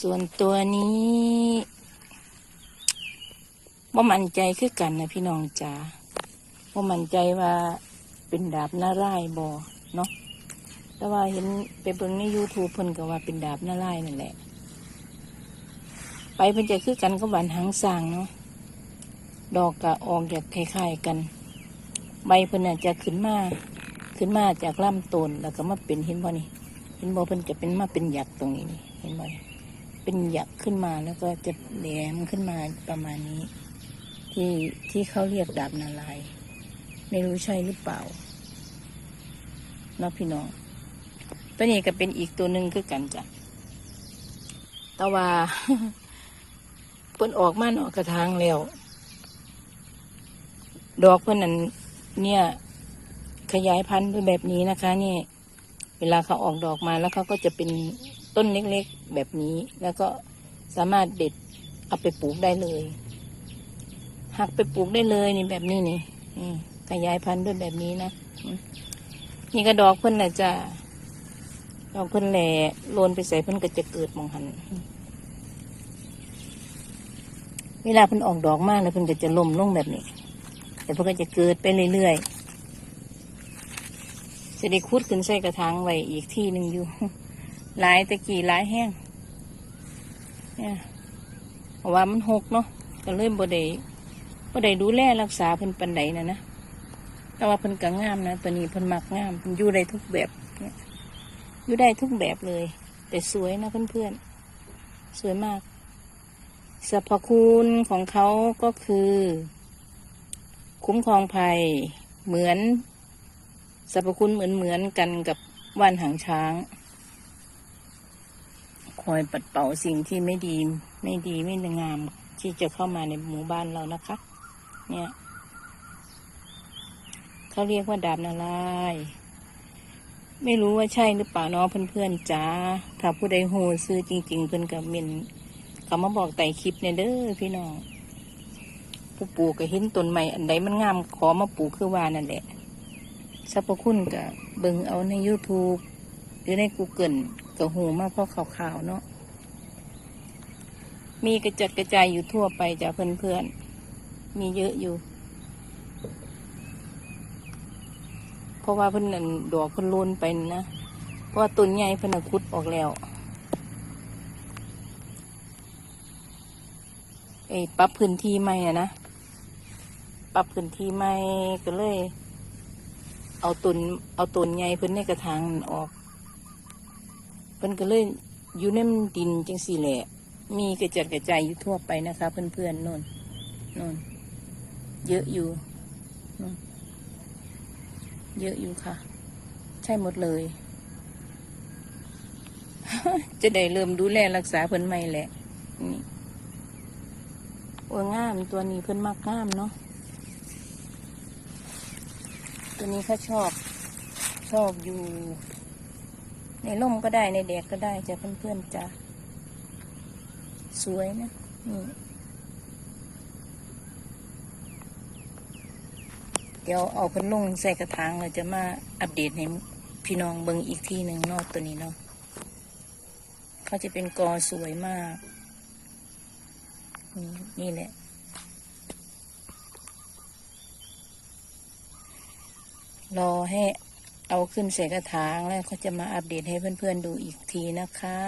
ส่วนตัวนี้ว่ามั่นใจคือกันนะพี่น้องจ๋าว่ามั่นใจว่าเป็นดาบหน้าไร่บอเนาะแต่ว่าเห็นไปเบิ่งใน YouTube เพิ่นก็ว่าเป็นดาบหน้าไร่นั่นแหละ ไปเพิ่นจะคือกันก็บานหางสางเนาะดอกก็ออกจากคล้ายๆกัน ใบเพิ่นน่ะจะขึ้นมาขึ้นมาจากลำต้นแล้วก็มาเป็นเห็นบ่นี่เห็นบ่เพิ่นจะเป็นมาเป็นหยักตรงนี้นี่เห็นบ่นี่ เป็นหยักขึ้นมาแล้วก็จะแหลมขึ้นมาประมาณนี้ ที่ที่เขาเรียกดาบนาลาย ไม่รู้ใช่หรือเปล่าเนาะพี่น้อง ตัวนี้ก็เป็นอีกตัวหนึ่งคือกันจ้ะแต่ว่าเพิ่นออกมานอกกระทางแล้ว ดอกเพิ่นนั้นเนี่ย ขยายพันธุ์ด้วยแบบนี้นะคะ นี่ เวลาเขาออกดอกมาแล้วเขาก็จะเป็น ต้นเล็กๆแบบนี้ แล้วก็สามารถเด็ดเอาไปปลูกได้เลย หักไปปลูกได้เลยนี่แบบนี้นี่ขยายพันธุ์ด้วยแบบนี้นะมนี่ก็ดอกเพิ่นแหละจ้ะดอกเพิ่นแหล่โลนไปใส่เพิ่นก็จะเกิดมองหันเวลาเพิ่นออกดอกมากแล้วเพิ่นก็จะล่มลงแบบนี้ แต่เพิ่นก็จะเกิดไปเรื่อยๆจะได้คุดขึ้นใส่กระถางไว้อีกที่หนึ่งอยู่ หลายตะกี้หลายแห้งเนี่ยเพราะว่ามันหกเนาะก็เลยบ่ได้บ่ได้ดูแลรักษาเพิ่นปันใดนะนะแต่ว่าเพิ่นก็งามนะตัวนี้เพิ่นมักงามเพิ่นอยู่ได้ทุกแบบเนี่ยอยู่ได้ทุกแบบเลย แต่สวยนะเพื่อนๆสวยมากสรรพคุณของเขาก็คือ คุ้มครองภัยเหมือนสรรพคุณเหมือนเหมือนกันกับว่านหางช้าง อยปัดเป่าสิ่งที่ไม่ดี ไม่ดีไม่งาม ที่จะเข้ามาในหมู่บ้านเรานะคะ เนี่ยเขาเรียกว่าดาบนาลายไม่รู้ว่าใช่หรือเปล่าเนาะเพื่อนๆจ้าถ้าผู้ใดโหซื้อจริง ๆ เพื่อนกับเมนเขามาบอกไต่คลิปเนี่ยเด้อพี่น้องผู้ปลูกก็เห็นต้นใหม่อันใดมันงามขอมาปลูกคือว่านั่นแหละสรรพคุณกับเบิ่งเอาใน YouTube หรือใน Google กับหูมากเพราะขาวๆเนาะมีกระจัดกระจายอยู่ทั่วไปจ้ะเพื่อนๆ มีเยอะอยู่ เพราะว่าเพิ่นนั่นดอกเพิ่นโลนไปนะ เพราะว่าต้นใหญ่เพิ่นน่ะคุดออกแล้วไอ้ปรับพื้นที่ใหม่อะนะ ปรับพื้นที่ใหม่ก็เลย เอาตุนเอาตุนใหญ่เพิ่นในกระถางออก เพิ่นก็เลยอยู่ในดินจังสี่แหละ มีกระจัดกระจายอยู่ทั่วไปนะคะ เพื่อนๆน่นนนเยอะอยู่นนเยอะอยู่ค่ะ ใช่หมดเลย จะได้เริ่มดูแลรักษาเพิ่นใหม่แหละนี่โอ้ยงามตัวนี้เพิ่นมากงามเนาะตัวนี้เขาชอบ ชอบอยู่ ในร่มก็ได้ในแดดก็ได้จ้ะเพื่อนๆจ้ะสวยนะนี่เดี๋ยวเอาเพันลงใส่กระถางเราจะมาอัปเดตให้พี่น้องเบิ่งอีกที่หนึ่งนอกตัวนี้เนาะเขาจะเป็นกอสวยมาก นี่นี่แหละ รอให้ เอาขึ้นใส่กระถางแล้วเขาจะมาอัปเดตให้เพื่อนๆดูอีกทีนะคะ